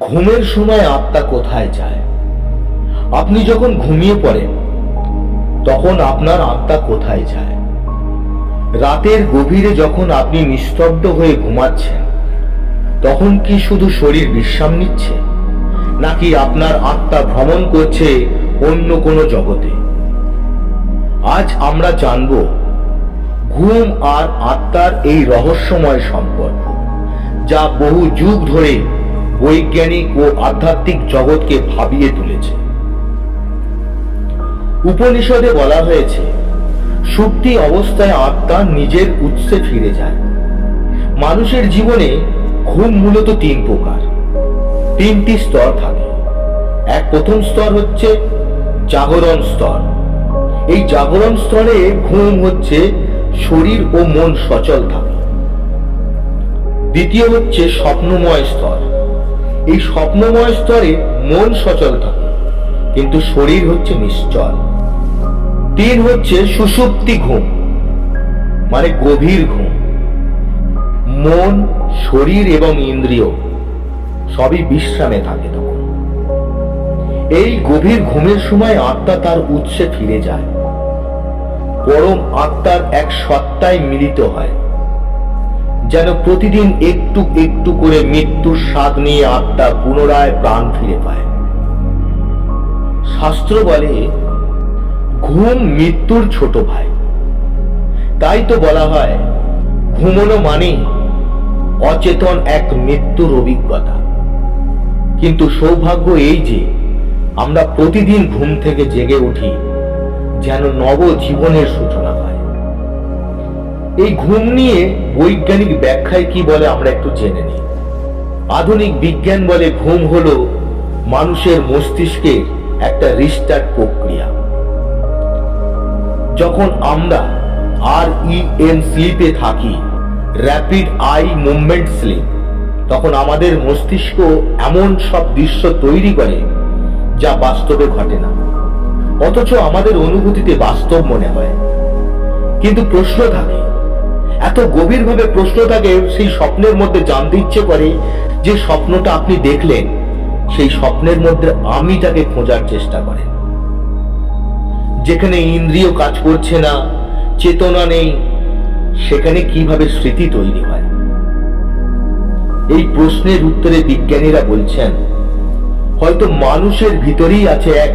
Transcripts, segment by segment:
ঘুমের সময় আত্মা কোথায় যায়? আপনি যখন ঘুমিয়ে পড়েন, তখন আপনার আত্মা কোথায় যায়? রাতের গভীরে যখন আপনি নিস্তব্ধ হয়ে ঘুমাচ্ছেন, তখন কি শুধু শরীর বিশ্রাম নিচ্ছে, নাকি আপনার আত্মা ভ্রমণ করছে অন্য কোনো জগতে? আজ আমরা জানব, ঘুম আর আত্মার এই রহস্যময় সম্পর্ক, যা বহু যুগ ধরে বৈজ্ঞানিক ও আধ্যাত্মিক জগৎকে ভাবিয়ে তুলেছে। উপনিষদে বলা হয়েছে, সুপ্তি অবস্থায় আত্মা নিজের উৎসে ফিরে যায়। মানুষের জীবনে ঘুম মূলত তিন প্রকার। তিনটি স্তর থাকে। এক প্রথম স্তর হচ্ছে জাগরণ স্তর। এই জাগরণ স্তরে ঘুম হচ্ছে শরীর ও মন সচল থাকে। দ্বিতীয় হচ্ছে স্বপ্নময় স্তর। এই স্বপ্নময় স্তরে মন সচল থাকে, কিন্তু শরীর হচ্ছে নিশ্চল। তিন হচ্ছে সুষুপ্তি ঘুম মানে গভীর ঘুম। মন, শরীর এবং ইন্দ্রিয় সবই বিশ্রামে থাকে তখন। এই গভীর ঘুমের সময় আত্মা তার উৎসে ফিরে যায়। পরম আত্মার এক সত্তায় মিলিত হয়। যেন প্রতিদিন একটু একটু করে মৃত্যুর স্বাদ নিয়ে আত্মা পুনরায় প্রাণ ফিরে পায়। শাস্ত্র বলে, ঘুম মৃত্যুর ছোট ভাই। তাই তো বলা হয়, ঘুমনো মানে অচেতন এক মৃত্যুর অভিজ্ঞতা। কিন্তু সৌভাগ্য এই যে, আমরা প্রতিদিন ঘুম থেকে জেগে উঠি, যেন নব জীবনের সূচনা। এই ঘুম নিয়ে বৈজ্ঞানিক ব্যাখ্যায় কি বলে আমরা একটু জেনে নিই। আধুনিক বিজ্ঞান বলে ঘুম হলো মানুষের মস্তিষ্কের একটা রিস্টার্ট প্রক্রিয়া। যখন আমরা আর ইএম স্লিপে থাকি, র্যাপিড আই মুভমেন্ট স্লিপ, তখন আমাদের মস্তিষ্ক এমন সব দৃশ্য তৈরি করে যা বাস্তবে ঘটে না। অথচ আমাদের অনুভূতিতে বাস্তব মনে হয়। কিন্তু প্রশ্ন থাকে এত গভীরভাবে প্রশ্ন থাকে সেই স্বপ্নের মধ্যে জানতে ইচ্ছে করে যে স্বপ্নটা আপনি দেখলেন, সেই স্বপ্নের মধ্যে আমিটাকে খোঁজার চেষ্টা করেন। যেখানে ইন্দ্রিয় কাজ করছে না, চেতনা নেই, সেখানে কীভাবে স্মৃতি তৈরি হয়? এই প্রশ্নের উত্তরে বিজ্ঞানীরা বলছেন, হয়তো মানুষের ভিতরেই আছে এক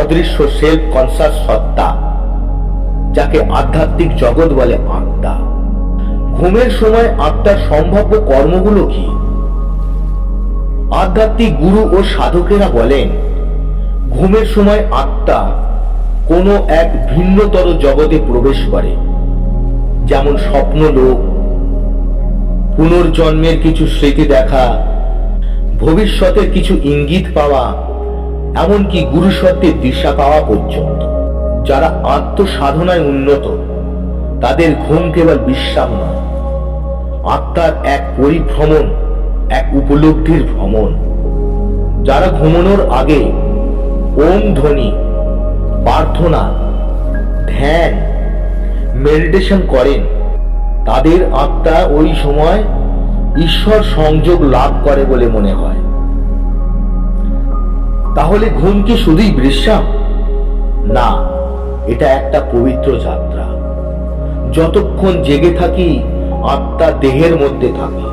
অদৃশ্য সেলফ কনসাস সত্তা, যাকে আধ্যাত্মিক জগৎ বলে আত্মা। ঘুমের সময় আত্মার সম্ভাব্য কর্মগুলো কি? আধ্যাত্মিক গুরু ও সাধকেরা বলেন, ঘুমের সময় আত্মা কোনো এক ভিন্নতর জগতে প্রবেশ করে, যেমন স্বপ্ন লোক পুনর্জন্মের কিছু স্মৃতি দেখা, ভবিষ্যতের কিছু ইঙ্গিত পাওয়া, এমনকি গুরু সত্যের দিশা পাওয়া পর্যন্ত, যারা আত্মসাধনায় উন্নত। তাদের ঘুম কেবল বিশ্রাম নয়, আত্মার এক পরিভ্রমণ, এক উপলব্ধির ভ্রমণ। যারা ঘুমানোর আগে ওম ধ্বনি, প্রার্থনা, ধ্যান, মেডিটেশন করেন, তাদের আত্মা ওই সময় ঈশ্বর সংযোগ লাভ করে বলে মনে হয়। তাহলে ঘুম কি শুধুই বিশ্রাম? না, এটা একটা পবিত্র যাত্রা। যতক্ষণ জেগে থাকি, আত্মা দেহের মধ্যে থাকে।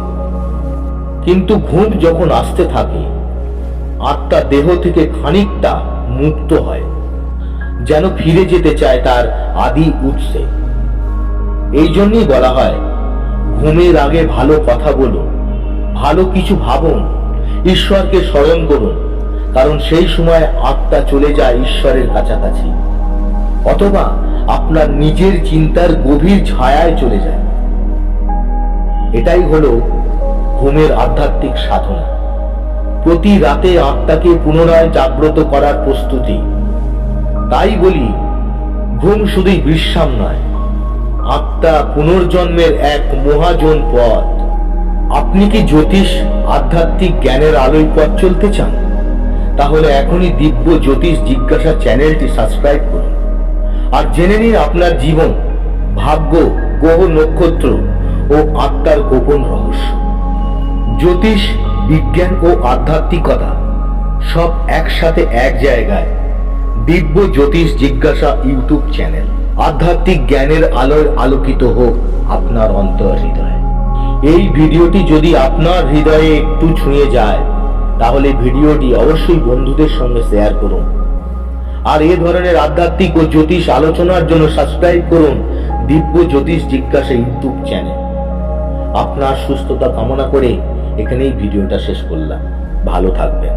কিন্তু ঘুম যখন আসতে থাকে, আত্মা দেহ থেকে খানিকটা মুক্ত হয়, যেন ফিরে যেতে চায় তার আদি উৎসে। এই জন্যই বলা হয়, ঘুমের আগে ভালো কথা বলুন ভালো কিছু ভাবুন ঈশ্বরকে স্মরণ করুন কারণ সেই সময় আত্মা চলে যায় ঈশ্বরের কাছাকাছি। অথবা আপনার নিজের চিন্তার গভীর ছায়ায় চলে যায়। এটাই হলো ঘুমের আধ্যাত্মিক সাধনা। প্রতি রাতে আত্মাকে পুনরায় জাগ্রত করার প্রস্তুতি। তাই বলি, ঘুম শুধুই বিশ্রাম নয়, আত্মা পুনর্জন্মের এক মহাজন পথ। আপনি কি জ্যোতিষ, আধ্যাত্মিক জ্ঞানের আলোয় পথ চলতে চান? তাহলে এখনই দিব্য জ্যোতিষ জিজ্ঞাসা চ্যানেলটি সাবস্ক্রাইব করুন। আর জেনে নিন আপনার জীবন, ভাগ্য, গ্রহ, নক্ষত্র ও আত্মার গোপন রহস্য। জ্যোতিষ, বিজ্ঞান ও আধ্যাত্মিকতা সব একসাথে এক জায়গায়। দিব্য জ্যোতিষ জিজ্ঞাসা ইউটিউব চ্যানেল। আধ্যাত্মিক জ্ঞানের আলোয় আলোকিত হোক আপনার অন্তর হৃদয়। এই ভিডিওটি যদি আপনার হৃদয়ে একটু ছুঁয়ে যায়, তাহলে ভিডিওটি অবশ্যই বন্ধুদের সঙ্গে শেয়ার করুন। আর এ ধরনের আধ্যাত্মিক ও জ্যোতিষ আলোচনার জন্য সাবস্ক্রাইব করুন দিব্য জ্যোতিষ জিজ্ঞাসা ইউটিউব চ্যানেল আপনার সুস্থতা কামনা করে এখানেই ভিডিওটা শেষ করলাম। ভালো থাকবেন।